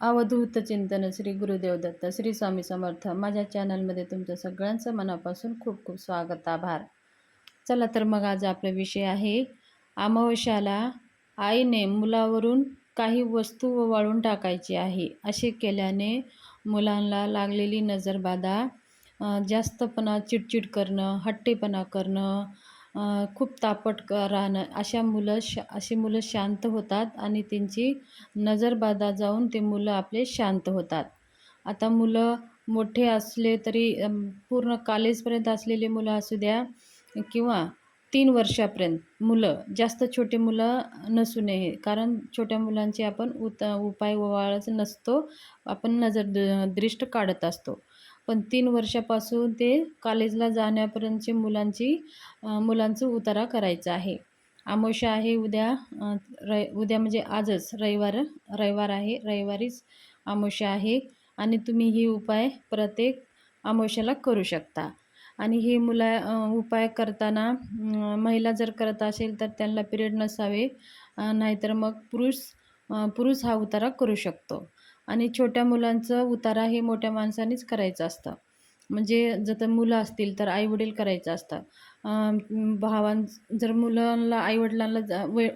अवधूत चिंतन श्री गुरुदेव दत्त श्री स्वामी समर्थ. माझ्या चॅनलमध्ये तुमचं सगळ्यांचं मनापासून खूप खूप स्वागत आभार. चला तर मग आज आपला विषय आहे अमावश्याला आईने मुलावरून काही वस्तू वाळून टाकायची आहे. असे केल्याने मुलांना लागलेली नजरबाधा जास्तपणा चिडचिड करणं हट्टेपणा करणं खूप तापट राहणं. अशा मुलं श अशी मुलं शांत होतात आणि त्यांची नजरबाधा जाऊन ते मुलं आपले शांत होतात. आता मुलं मोठे असले तरी पूर्ण कॉलेजपर्यंत असलेली मुलं असू द्या किंवा तीन वर्षापर्यंत मुलं जास्त छोटे मुलं नसू नये. कारण छोट्या मुलांचे आपण उत उपाय ओवाळच नसतो. आपण नजर द दृष्ट काढत असतो. पण तीन वर्षापासून ते कॉलेजला जाण्यापर्यंतची मुलांची मुलांचं उतारा करायचा आहे. आमोशा आहे उद्या र रै उद्या म्हणजे आजच रविवार रविवार आहे रविवारीच आमोशा आहे आणि तुम्ही ही उपाय प्रत्येक आमोशाला करू शकता. आणि हे मुला उपाय करताना महिला जर करत असेल तर त्यांना पिरियड नसावे नाहीतर मग पुरुष पुरुष हा उतारा करू शकतो. आणि छोट्या मुलांचं उतारा हे मोठ्या माणसानेच करायचं असतं. म्हणजे जर मुलं असतील तर आईवडील करायचं असतं. भावां जर मुलांना आईवडिलांना जा- वे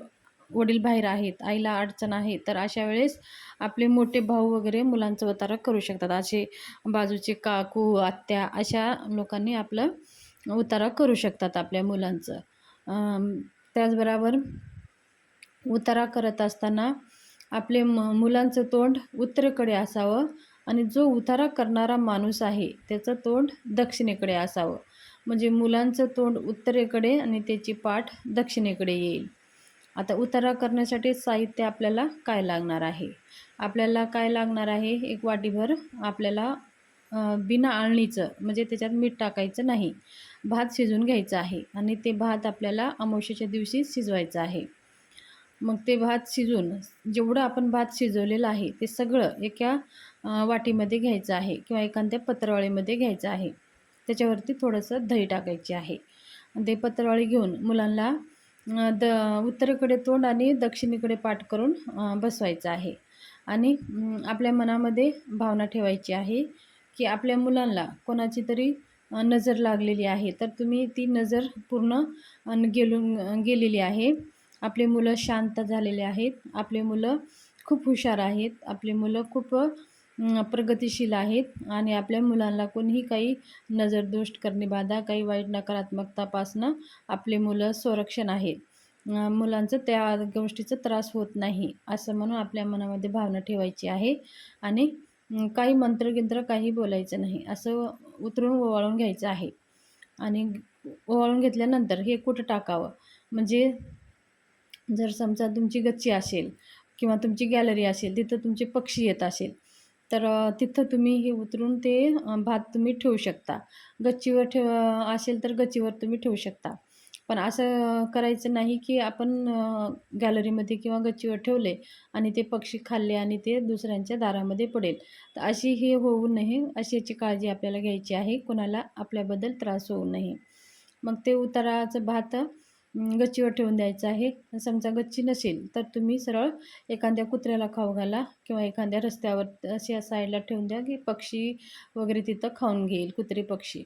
वडील बाहेर आहेत आईला अडचण आहे तर अशा वेळेस आपले मोठे भाऊ वगैरे मुलांचं उतारा करू शकतात. असे बाजूचे काकू आत्या अशा लोकांनी आपलं उतारा करू शकतात आपल्या मुलांचं. त्याचबरोबर उतारा करत असताना आपले म मुलांचं तोंड उत्तरेकडे असावं आणि जो उतारा करणारा माणूस आहे त्याचं तोंड दक्षिणेकडे असावं. म्हणजे मुलांचं तोंड उत्तरेकडे आणि त्याची पाठ दक्षिणेकडे येईल. आता उतारा करण्यासाठी साहित्य आपल्याला काय लागणार आहे? आपल्याला काय लागणार आहे? एक वाटीभर आपल्याला बिना आळणीचं म्हणजे त्याच्यात मीठ टाकायचं नाही. भात शिजून घ्यायचं आहे आणि ते भात आपल्याला अमावश्याच्या दिवशी शिजवायचं आहे. मग ते भात शिजून जेवढं आपण भात शिजवलेलं आहे ते सगळं एका वाटीमध्ये घ्यायचं आहे किंवा एखाद्या पत्रावळीमध्ये घ्यायचं आहे. त्याच्यावरती थोडंसं दही टाकायची आहे. ते पत्रावळी घेऊन मुलांना द उत्तरेकडे तोंड आणि दक्षिणेकडे पाठ करून बसवायचं आहे. आणि आपल्या मनामध्ये भावना ठेवायची आहे की आपल्या मुलांना कोणाची तरी नजर लागलेली आहे. तर तुम्ही ती नजर पूर्ण गेलून गेलेली आहे. आपले मुलं शांत झालेले आहेत आपले मुलं खूप हुशार आहेत आपले मुलं खूप प्रगतिशील आहेत आणि आपल्या मुलांना कोणीही काही नजरदोष करणे बाधा काही वाईट नकारात्मकतापासनं आपले मुलं संरक्षण आहेत मुलांचं त्या गोष्टीचा त्रास होत नाही असं म्हणून आपल्या मनामध्ये भावना ठेवायची आहे आणि काही मंत्रगिंत्र काही बोलायचं नाही असं उतरून ओवाळून घ्यायचं आहे. आणि ओवाळून घेतल्यानंतर हे कुठं टाकावं? म्हणजे जर समजा तुमची गच्ची असेल किंवा तुमची गॅलरी असेल तिथं तुमचे पक्षी येत असेल तर तिथं तुम्ही हे उतरून ते भात तुम्ही ठेवू शकता. गच्चीवर ठेव असेल तर गच्चीवर तुम्ही ठेवू शकता. पण असं करायचं नाही की आपण गॅलरीमध्ये किंवा गच्चीवर ठेवले आणि ते पक्षी खाल्ले आणि ते दुसऱ्यांच्या दारामध्ये पडेल. तर अशी हे होऊ नये. अशी याची काळजी आपल्याला घ्यायची आहे. कोणाला आपल्याबद्दल त्रास होऊ नये. मग ते उताराचं भात गच्चीवर ठेवून द्यायचं आहे. समजा गच्ची नसेल तर तुम्ही सरळ एखाद्या कुत्र्याला खाऊ घाला किंवा एखाद्या रस्त्यावर अशा साईडला ठेवून द्या की पक्षी वगैरे तिथं खाऊन घेईल कुत्रे पक्षी.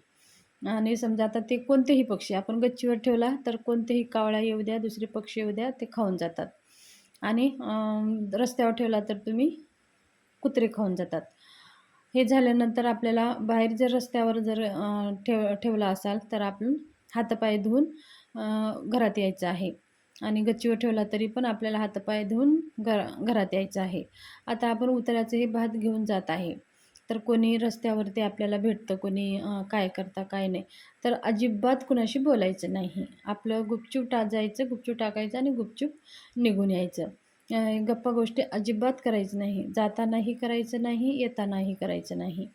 आणि समजा आता ते कोणतेही पक्षी आपण गच्चीवर ठेवला तर कोणतेही कावळा येऊ द्या दुसरे पक्षी येऊ द्या ते खाऊन जातात. आणि रस्त्यावर ठेवला तर तुम्ही कुत्रे खाऊन जातात. हे झाल्यानंतर आपल्याला बाहेर जर रस्त्यावर जर ठेव ठेवला असाल तर आपण हातपाय धुवून घरात यायचं आहे. आणि गच्चीवर ठेवला तरी पण आपल्याला हातपाय धुवून घर घरात यायचं आहे. आता आपण उतराचं हे भात घेऊन जात आहे. तर कोणी रस्त्यावरती आपल्याला भेटतं कोणी काय करता काय नाही. तर अजिबात कुणाशी बोलायचं नाही. आपलं गुपचूप टा जायचं गुपचूप टाकायचं आणि गुपचूप निघून यायचं. गप्पा गोष्टी अजिबात करायचं नाही. जातानाही करायचं नाही येतानाही करायचं नाही.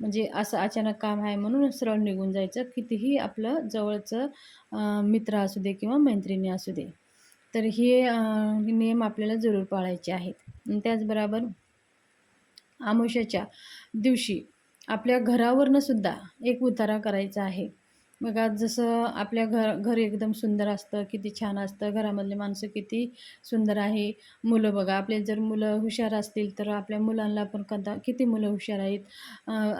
म्हणजे असं अचानक काम आहे म्हणून सरळ निघून जायचं. कितीही आपलं जवळचं मित्र असू दे किंवा मैत्रिणी असू दे. तर हे नियम आपल्याला जरूर पाळायचे आहेत. त्याचबरोबर आमोशाच्या दिवशी आपल्या घरावरनं सुद्धा एक उतारा करायचा आहे. बघा जसं आपल्या घर घर एकदम सुंदर असतं किती छान असतं. घरामधले माणसं किती सुंदर आहे. मुलं बघा आपले जर मुलं हुशार असतील तर आपल्या मुलांना पण कदा किती मुलं हुशार आहेत?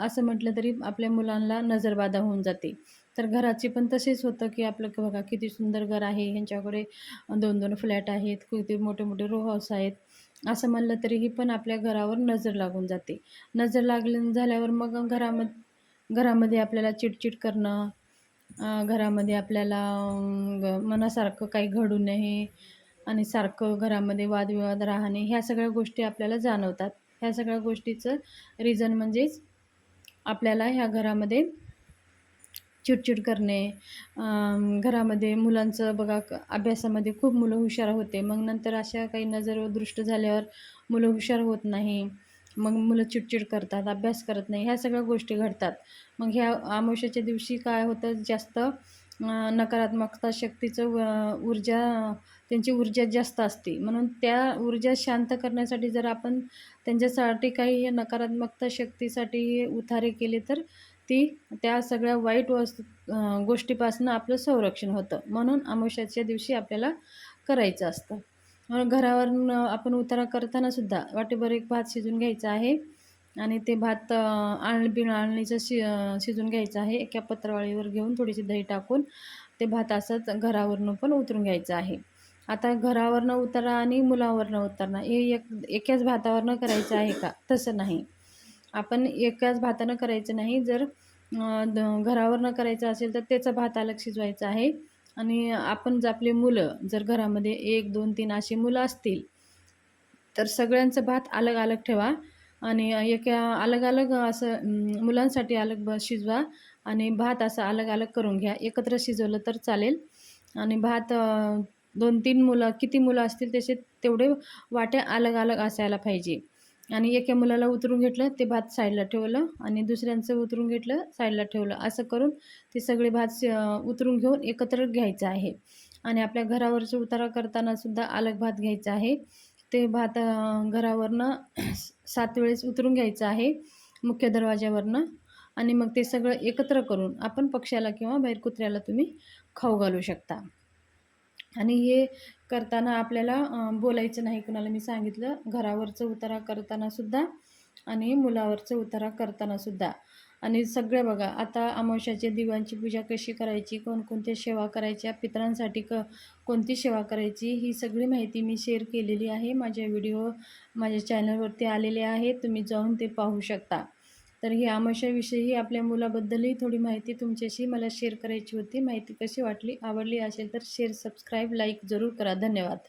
असं म्हटलं तरी आपल्या मुलांना नजरबाधा होऊन जाते. तर घराचे पण तसेच होतं की आपलं की बघा किती सुंदर घर आहे. ह्यांच्याकडे दोन दोन फ्लॅट आहेत किती मोठे मोठे रो हाऊस आहेत. असं म्हणलं तरीही पण आपल्या घरावर नजर लागून जाते. नजर लागली झाल्यावर मग घरामध्ये घरामध्ये आपल्याला चिडचिड करणं घरामध्ये आपल्याला ग- मनासारखं काही घडू नये आणि सारखं घरामध्ये वादविवाद राहणे ह्या सगळ्या गोष्टी आपल्याला जाणवतात. ह्या सगळ्या गोष्टीचं रिझन म्हणजेच आपल्याला ह्या घरामध्ये चिडचिड करणे घरामध्ये मुलांचं बघा अभ्यासामध्ये खूप मुलं हुशार होते. मग नंतर अशा काही नजर दृष्ट झाल्यावर मुलं हुशार होत नाही. मग मुलं चिडचिड करतात अभ्यास करत नाही ह्या सगळ्या गोष्टी घडतात. मग ह्या अमावस्याच्या दिवशी काय होतं जास्त नकारात्मकता शक्तीचं व- ऊर्जा त्यांची ऊर्जा जास्त असते. म्हणून त्या ऊर्जा शांत करण्यासाठी जर आपण त्यांच्यासाठी काही नकारात्मकता शक्तीसाठी उतारे केले तर ती त्या सगळ्या वाईट वस्तू गोष्टीपासून आपलं संरक्षण होतं. म्हणून अमावस्याच्या दिवशी आपल्याला करायचं असतं. म्हणून घरावर आपण उतारा करताना सुद्धा वाटेभर एक भात शिजून घ्यायचा आहे. आणि ते भात आण बिण आणणीचं आळणीचं शि शिजून घ्यायचं आहे. एका पत्रावळीवर घेऊन थोडीशी दही टाकून ते भात असंच घरावरनं पण उतरून घ्यायचं आहे. आता घरावरनं उतारा आणि मुलावरनं उतरणं हे एक एकाच भातावरनं करायचं आहे का? तसं नाही. आपण एकाच भातानं करायचं नाही. जर द- घरावरनं करायचं असेल तर त्याचा भात अलग शिजवायचा आहे. आणि आपण जर आपले मुलं जर घरामध्ये एक दोन तीन अशी मुलं असतील तर सगळ्यांचं भात अलग अलग ठेवा आणि एका अलग अलग असं मुलांसाठी अलग ब शिजवा आणि भात असं अलग अलग करून घ्या. एकत्र शिजवलं तर चालेल. आणि भात दोन तीन मुलं किती मुलं असतील त्याचे तेवढे वाट्या अलग अलग असायला पाहिजे. आणि एका मुलाला उतरून घेतलं ते भात साईडला ठेवलं आणि दुसऱ्यांचं उतरून घेतलं साईडला ठेवलं. असं करून ते सगळे भात उतरून घेऊन एकत्र घ्यायचं आहे. आणि आपल्या घरावरचं उतारा करताना सुद्धा अलग भात घ्यायचा आहे. ते भात घरावरनं सात वेळेस उतरून घ्यायचं आहे मुख्य दरवाज्यावरनं. आणि मग ते सगळं एकत्र करून आपण पक्ष्याला किंवा बाहेर कुत्र्याला तुम्ही खाऊ घालू शकता. आणि हे करताना आपल्याला बोलायचं नाही. कुणाला मी सांगितलं घरावरचं उतारा करताना सुद्धा आणि मुलावरचं उतारा करताना सुद्धा. आणि सगळे बघा आता अमावश्याच्या दिव्यांची पूजा कशी करायची कोणकोणत्या सेवा करायच्या पितरांसाठी क कोणती सेवा करायची ही सगळी माहिती मी शेअर केलेली आहे. माझ्या व्हिडिओ माझ्या चॅनलवरती आलेले आहे. तुम्ही जाऊन ते पाहू शकता. तर ही आमाशाविषयी आपल्या मुलाबद्दलही थोडी माहिती तुमच्याशी मला शेअर करायची होती. माहिती कशी वाटली आवडली असेल तर शेअर सबस्क्राईब लाईक जरूर करा. धन्यवाद.